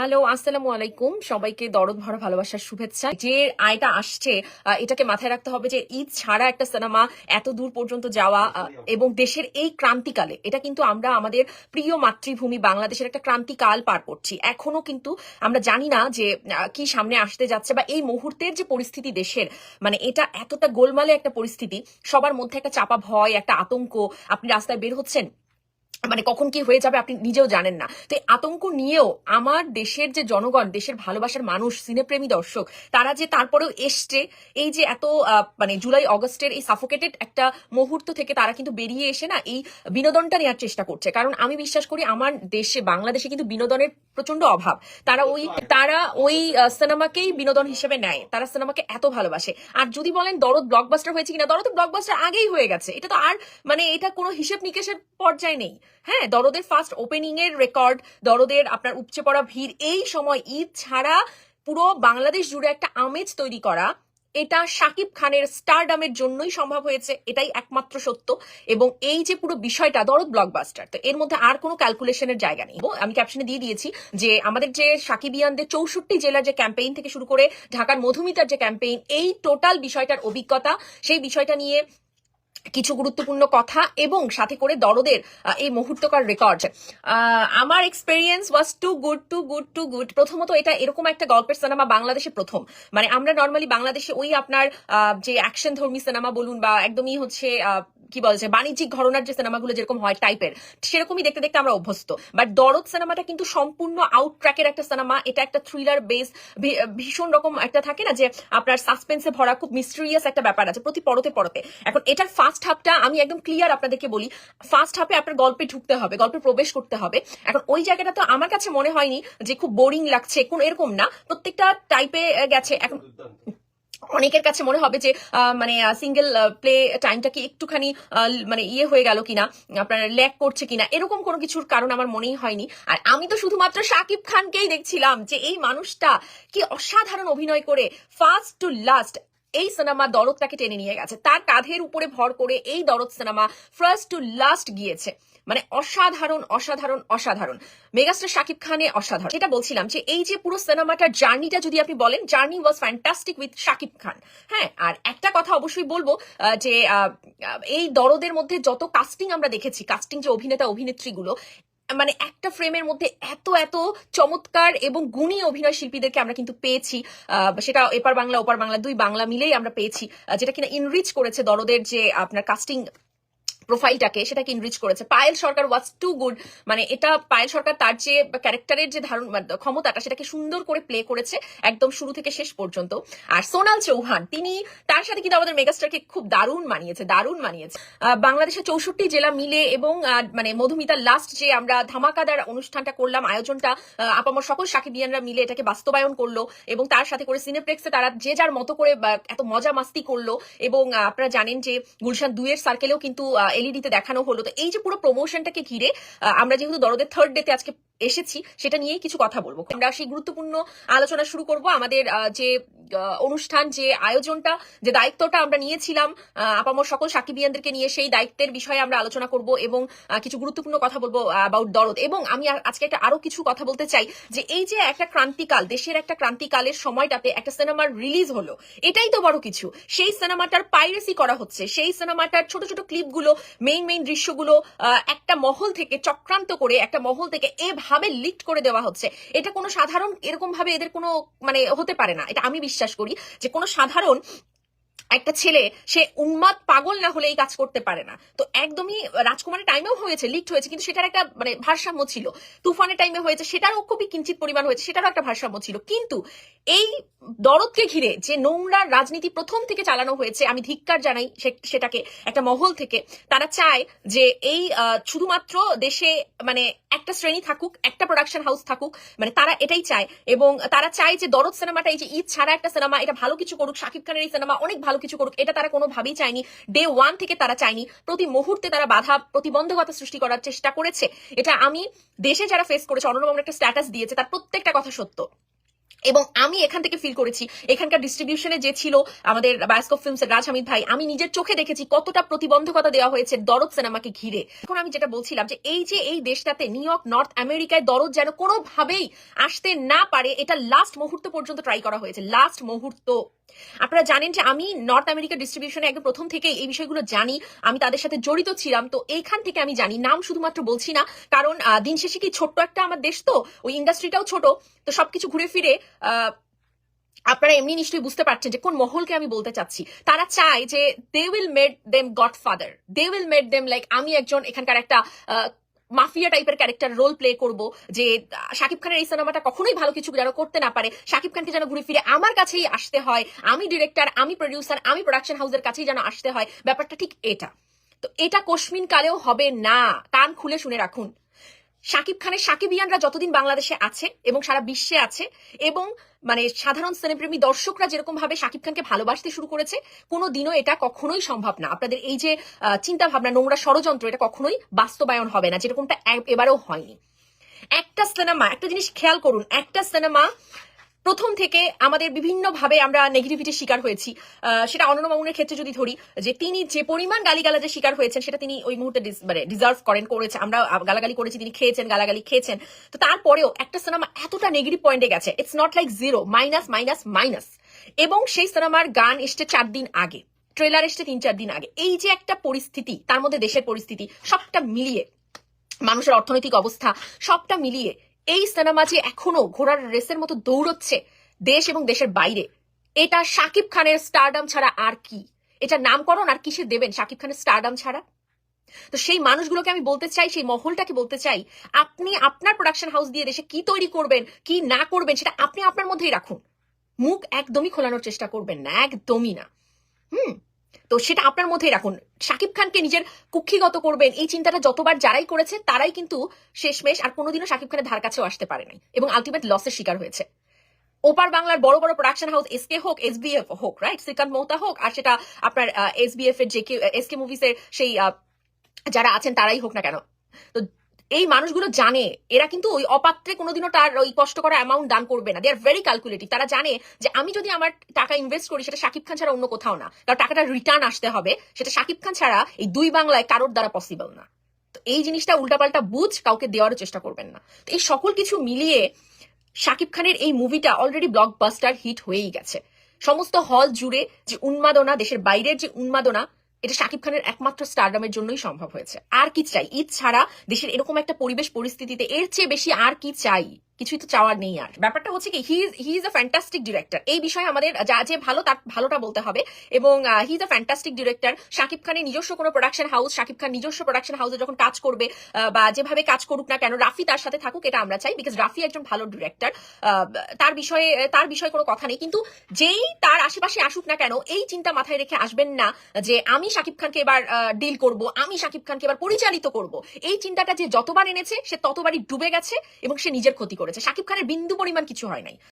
Hello, আসসালামু আলাইকুম। সবাইকে দরদ ভরা ভালোবাসার শুভেচ্ছা। যে আয়টা আসছে এটাকে মাথায় রাখতে হবে যে ঈদ ছাড়া একটা সিনেমা এত দূর পর্যন্ত যাওয়া এবং দেশের এই ক্রান্তিকালে, এটা কিন্তু আমরা আমাদের প্রিয় মাতৃভূমি বাংলাদেশের একটা ক্রান্তিকাল পার করছি। এখনও কিন্তু আমরা জানি না যে কি সামনে আসতে যাচ্ছে বা এই মুহূর্তের যে পরিস্থিতি দেশের মানে এটা এতটা গোলমালে একটা পরিস্থিতি, সবার মধ্যে একটা চাপা ভয়, একটা আতঙ্ক, আপনি রাস্তায় বের হচ্ছেন? মানে কখন কি হয়ে যাবে আপনি নিজেও জানেন না। তো এই আতঙ্ক নিয়েও আমার দেশের যে জনগণ, দেশের ভালোবাসার মানুষ, সিনেপ্রেমী দর্শক, তারা যে তারপরেও এসছে, এই যে এত মানে জুলাই, অগস্টের এই সাফোকেটেড একটা মুহূর্ত থেকে তারা কিন্তু বেরিয়ে এসে না এই বিনোদনটা নেওয়ার চেষ্টা করছে। কারণ আমি বিশ্বাস করি আমার দেশে, বাংলাদেশে কিন্তু বিনোদনের প্রচণ্ড অভাব। তারা ওই তারা ওই সিনেমাকেই বিনোদন হিসেবে নেয়। তারা সিনেমাকে এত ভালোবাসে। আর যদি বলেন দরদ ব্লকবাস্টার হয়েছে কিনা, দরদ ব্লকবাস্টার আগেই হয়ে গেছে। এটা তো আর মানে এটা কোনো হিসেব নিকেশের পর্যায়ে নেই। হ্যাঁ দরদের ফার্স্ট ওপেনিং এর রেকর্ড দরদের আপনার উপচে পড়া ভিড়, এই সময় ঈদ ছাড়া পুরো বাংলাদেশ জুড়ে একটা আমেজ তৈরি করা, এটা শাকিব খানের স্টারডামের জন্যই সম্ভব হয়েছে, এটাই একমাত্র সত্য। এবং এই যে পুরো বিষয়টা, দরদ ব্লকবাস্টার তো এর মধ্যে আর কোনো ক্যালকুলেশনের জায়গা নেই। আমি ক্যাপশনে দিয়ে দিয়েছি যে আমাদের যে সাকিবিয়ানদের চৌষট্টি জেলার যে ক্যাম্পেইন থেকে শুরু করে ঢাকার মধুমিতার যে ক্যাম্পেইন এই টোটাল বিষয়টার অভিজ্ঞতা, সেই বিষয়টা নিয়ে কিছু গুরুত্বপূর্ণ কথা এবং সাথে করে দরদের এই মুহূর্তকার রেকর্ড আমার experience was too good too good too good প্রথমত এটা এরকম একটা গল্পের সিনেমা বাংলাদেশে প্রথম। মানে আমরা নর্মালি বাংলাদেশে ওই আপনার যে অ্যাকশন ধর্মী সিনেমা বলুন বা একদমই হচ্ছে কি বলছে, বাণিজ্যিক ঘরনার যে সিনেমাগুলো যেরকম হয় টাইপের সেরকমই দেখতে দেখতে আমরা অভ্যস্ত। বাট দরদ সিনেমাটা কিন্তু সম্পূর্ণ আউট ট্র্যাকের একটা সিনেমা, এটা একটা থ্রিলার বেস ভীষণ রকম একটা থাকে না যে, আপনার সাসপেন্সে ভরা খুব মিস্টেরিয়াস একটা ব্যাপার আছে, প্রতি পরতে পরতে। এখন এটার ফার্স্ট হাফটা আমি একদম ক্লিয়ার আপনাদেরকে বলি ফার্স্ট হাফে আপনার গল্পে ঢুকতে হবে, গল্পে প্রবেশ করতে হবে। এখন ওই জায়গাটা তো আমার কাছে মনে হয়নি যে খুব বোরিং লাগছে, কোন এরকম না, প্রত্যেকটা টাইপে গেছে, এখন অনেকের কাছে মনে হবে যে মানে সিঙ্গেল প্লে টাইমটা কি একটুখানি মানে ইয়ে হয়ে গেল কিনা, আপনার ল্যাক করছে কিনা, এরকম কোনো কিছুর কারণ আমার মনেই হয়নি। আর আমি তো শুধুমাত্র শাকিব খানকেই দেখছিলাম যে এই মানুষটা কি অসাধারণ অভিনয় করে ফার্স্ট টু লাস্ট এই সিনেমা দরদটাকে টেনে নিয়ে গেছে। তার কাঁধের উপরে ভর করে এই দরদ সিনেমা ফার্স্ট টু লাস্ট গিয়েছে। মানে অসাধারণ অসাধারণ অসাধারণ। মেগাস্টার শাকিব খানে অসাধারণ। যেটা বলছিলাম যে এই যে পুরো সিনেমাটার জার্নিটা যদি আপনি বলেন, journey was fantastic with Shakib Khan. হ্যাঁ আর একটা কথা অবশ্যই বলব যে এই দরদের মধ্যে যত কাস্টিং আমরা দেখেছি কাস্টিং যে অভিনেতা, অভিনেত্রীগুলো মানে একটা ফ্রেমের মধ্যে এত এত চমৎকার এবং গুণী অভিনয় শিল্পীদেরকে আমরা কিন্তু পেয়েছি সেটা এপার বাংলা, ওপার বাংলা দুই বাংলা মিলেই আমরা পেয়েছি যেটা কিনা ইনরিচ করেছে দরদের যে আপনার কাস্টিং প্রোফাইলটাকে সেটাকে ইনরিচ করেছে। Payel Sarkar was too good মানে এটা পায়েল সরকার তার যে ক্যারেক্টারের যে ধারণ মানে ক্ষমতাটা সেটাকে সুন্দর করে প্লে করেছে একদম শুরু থেকে শেষ পর্যন্ত। আর সোনাল চৌহান, তিনি তার সাথে কিন্তু আমাদের মেগাস্টারকে খুব দারুণ মানিয়েছে দারুণ মানিয়েছে। বাংলাদেশের চৌষট্টি জেলা মিলে এবং মানে মধুমিতার লাস্ট যে আমরা ধামাকাদার অনুষ্ঠানটা করলাম, আয়োজনটা আপামর সকল সাকিবিয়ানরা মিলে এটাকে বাস্তবায়ন করল এবং তার সাথে করে সিনেপ্লেক্সে তারা যে যার মতো করে এত মজা মাস্তি করল এবং আপনারা জানেন যে গুলশান দুয়ের সার্কেলেও কিন্তু এলইডিতে দেখানো হলো। তো এই যে পুরো প্রমোশনটাকে ঘিরে আমরা যেহেতু দরদের থার্ড ডেতে আজকে এসেছি, সেটা নিয়েই কিছু কথা বলব। আমরা সেই গুরুত্বপূর্ণ আলোচনা শুরু করব। আমাদের যে অনুষ্ঠান, যে আয়োজনটা, যে দায়িত্বটা আমরা নিয়েছিলাম আপামর সকল সাকিবিয়ানদেরকে নিয়ে সেই দায়িত্বের বিষয়ে আমরা আলোচনা করব এবং কিছু গুরুত্বপূর্ণ কথা বলব অ্যাবাউট দরদ। এবং আমি আজকে একটা আরও কিছু কথা বলতে চাই, যে এই যে একটা ক্রান্তিকাল, দেশের একটা ক্রান্তিকালের সময়টাতে একটা সিনেমার রিলিজ হলো, এটাই তো বড় কিছু। সেই সিনেমাটার পাইরেসি করা হচ্ছে, সেই সিনেমাটার ছোট ছোট ক্লিপগুলো মেইন মেইন দৃশ্যগুলো একটা মহল থেকে চক্রান্ত করে, একটা মহল থেকে এভাবে লিক করে দেওয়া হচ্ছে। এটা কোনো সাধারণ, এরকম ভাবে এদের কোনো মানে হতে পারে না। এটা আমি বিশ্বাস করি যে কোনো সাধারণ একটা ছেলে, সে উন্মাদ, পাগল না হলে এই কাজ করতে পারে না। তো একদমই রাজকুমারের টাইমেও হয়েছে লিকড হয়েছে, কিন্তু সেটার একটা মানে ভারসাম্য ছিল। তুফানের টাইমে হয়েছে, সেটারও খুবই কিঞ্চিত পরিমাণ হয়েছে, সেটারও একটা ভারসাম্য ছিল। কিন্তু এই দরদকে ঘিরে যে নোংরা রাজনীতি প্রথম থেকে চালানো হয়েছে, আমি ধিক্কার জানাই সেটাকে একটা মহল থেকে, তারা চায় যে এই শুধুমাত্র দেশে মানে একটা শ্রেণি থাকুক, একটা প্রোডাকশন হাউস থাকুক মানে তারা এটাই চায়। এবং তারা চায় যে দরদ সিনেমাটা, এই যে ঈদ ছাড়া একটা সিনেমা, এটা ভালো কিছু করুক, শাকিব খানের এই সিনেমা অনেক ভালো কিছু করুক, এটা তারা কোনোভাবেই চায়নি। ডে ওয়ান থেকে তারা চায়নি। প্রতি মুহূর্তে তারা বাধা, প্রতিবন্ধকতা সৃষ্টি করার চেষ্টা করেছে। এটা আমি দেশে যারা ফেস করেছে অন্যরকম একটা স্ট্যাটাস দিয়েছে, তার প্রত্যেকটা কথা সত্য। এবং আমি এখান থেকে ফিল করেছি। এখানকার ডিস্ট্রিবিউশনে যে ছিল আমাদের বায়োস্কোপ ফিল্মস রাজ হামিদ ভাই, আমি নিজের চোখে দেখেছি কতটা প্রতিবন্ধকতা দেওয়া হয়েছে দরদ সিনেমাকে ঘিরে। এখন আমি যেটা বলছিলাম যে এই যে এই দেশটাতে নিউ ইয়র্ক নর্থ আমেরিকায় দরদ যেন কোনোভাবেই আসতে না পারে, এটা লাস্ট মুহূর্ত পর্যন্ত ট্রাই করা হয়েছে। লাস্ট মুহূর্ত। আপনারা জানেন যে আমি নর্থ আমেরিকা ডিস্ট্রিবিউশনে একদম প্রথম থেকে এই বিষয়গুলো জানি, আমি তাদের সাথে জড়িত ছিলাম। তো এইখান থেকে আমি জানি, নাম শুধুমাত্র বলছি না, কারণ দিন শেষে কি ছোট্ট একটা আমার দেশ তো? ওই ইন্ডাস্ট্রিটাও ছোট। তো সবকিছু ঘুরে ফিরে আপনারা এমনি নিশ্চয়ই বুঝতে পারছেন যে কোন মহলকে আমি বলতে চাচ্ছি। তারা চায় যে they will made them godfather they will made them like আমি একজন এখানকার একটা মাফিয়া টাইপের ক্যারেক্টার রোল প্লে করব যে শাকিব খানের এই সিনেমাটা কখনোই ভালো কিছু যেন করতে না পারে। শাকিব খানকে যেন ঘুরে ফিরে আমার কাছেই আসতে হয়। আমি ডিরেক্টর আমি প্রডিউসার আমি প্রোডাকশন হাউসের কাছেই যেন আসতে হয়। ব্যাপারটা ঠিক এটা। তো এটা কশ্মিন কালেও হবে না। কান খুলে শুনে রাখুন। শাকিব খানের সাকিবিয়ানরা যতদিন বাংলাদেশে আছে এবং সারা বিশ্বে আছে এবং মানে সাধারণ সিনেপ্রেমী দর্শকরা যেরকম ভাবে শাকিব খানকে ভালোবাসতে শুরু করেছে কোনো দিনও এটা কখনোই সম্ভব না। আপনাদের এই যে চিন্তা ভাবনা নোংরা ষড়যন্ত্র, এটা কখনোই বাস্তবায়ন হবে না, যেরকমটা এবারেও হয়নি। একটা সিনেমা একটা জিনিস খেয়াল করুন, একটা সিনেমা প্রথম থেকে আমাদের বিভিন্ন ভাবে আমরা নেগেটিভিটির শিকার হয়েছি। সেটা অনন্য মামুনের ক্ষেত্রে যদি ধরি, যে তিনি যে পরিমাণ গালিগালাজের শিকার হয়েছেন, সেটা তিনি ওই মুহূর্তে মানে ডিজার্ভ করেন, করেছে। আমরা গালাগালি করেছি, তিনি খেয়েছেন, গালাগালি খেয়েছেন। তো তারপরেও একটা সিনেমা এতটা নেগেটিভ পয়েন্টে গেছে it's not like zero minus minus minus এবং সেই সিনেমার গান এসছে চার দিন আগে ট্রেলার এসছে তিন, চার দিন আগে। এই যে একটা পরিস্থিতি, তার মধ্যে দেশের পরিস্থিতি, সবটা মিলিয়ে, মানুষের অর্থনৈতিক অবস্থা, সবটা মিলিয়ে এই সিনেমা যে এখনও ঘোড়ার রেসের মতো দৌড়চ্ছে দেশ এবং দেশের বাইরে, এটা শাকিব খানের স্টারডাম ছাড়া আর কি? এটা নামকরণ আর কিসে দেবেন শাকিব খানের স্টারডাম ছাড়া? তো সেই মানুষগুলোকে আমি বলতে চাই, সেই মহলটাকে বলতে চাই, আপনি আপনার প্রোডাকশন হাউস দিয়ে দেশে কি তৈরি করবেন, কি না করবেন, সেটা আপনি আপনার মধ্যেই রাখুন। মুখ একদমই খোলানোর চেষ্টা করবেন না, একদমই না। হুম? তো সেটা আপনার মধ্যেই রাখুন। শাকিব খানকে নিজের কুক্ষিগত করবেন, এই চিন্তাটা যতবার যারাই করেছে, তারাই কিন্তু শেষমেশ আর কোনোদিনও শাকিব খানের ধার কাছেও আসতে পারেনি এবং আলটিমেট লসের শিকার হয়েছে। ওপার বাংলার বড় বড় প্রোডাকশন হাউস এসকে হোক এসবিএফ হোক রাইট শ্রীকান্ত মোহতা হোক আর সেটা আপনার এসবিএফ এর যে এসকে মুভিস এর সেই যারা আছেন তারাই হোক না কেন। তো এই মানুষগুলো জানে, এরা কিন্তু ওই অপাত্রে কোনোদিনও তার ওই কষ্ট করা অ্যামাউন্ট দান করবে না। দে আর ভেরি ক্যালকুলেটিভ তারা জানে যে আমি যদি আমার টাকা ইনভেস্ট করি, সেটা শাকিব খান ছাড়া অন্য কোথাও না। কারণ টাকাটা রিটার্ন আসতে হবে। সেটা শাকিব খান ছাড়া এই দুই বাংলায় কারোর দ্বারা পসিবল না। তো এই জিনিসটা উল্টাপাল্টা বুঝ, কাউকে দেওয়ারও চেষ্টা করবেন না। তো এই সকল কিছু মিলিয়ে শাকিব খানের এই মুভিটা অলরেডি ব্লকবাস্টার হিট হয়েই গেছে। সমস্ত হল জুড়ে যে উন্মাদনা, দেশের বাইরের যে উন্মাদনা এটা শাকিব খানের একমাত্র স্টারডামের জন্যই সম্ভব হয়েছে। আর কি চাই? ঈদ ছাড়া দেশের এরকম একটা পরিবেশ পরিস্থিতিতে এর চেয়ে বেশি আর কি চাই? কিছুই তো চাওয়ার নেই আর। ব্যাপারটা হচ্ছে কি he he is a fantastic director এই বিষয়ে আমাদের যা, যে ভালো তার, ভালোটা বলতে হবে। এবং he is a fantastic director Shakib খানের নিজস্ব কোনো প্রোডাকশন হাউস শাকিব খান নিজস্ব প্রোডাকশন হাউসে যখন কাজ করবে বা যেভাবে কাজ করুক না কেন, রাফি তার সাথে থাকুক, এটা আমরা চাই বিকজ রাফি একজন ভালো ডিরেক্টর তার বিষয়ে তার বিষয়ে কোনো কথা নেই। কিন্তু যেই তার আশেপাশে আসুক না কেন, এই চিন্তা মাথায় রেখে আসবেন না যে আমি শাকিব খানকে এবার ডিল করব, আমি শাকিব খানকে এবার পরিচালিত করব। এই চিন্তাটা যে যতবার এনেছে, সে ততবারই ডুবে গেছে, এবং সে নিজের ক্ষতি করেছে। শাকিব খানের বিন্দু পরিমাণ কিছু হয় নাই।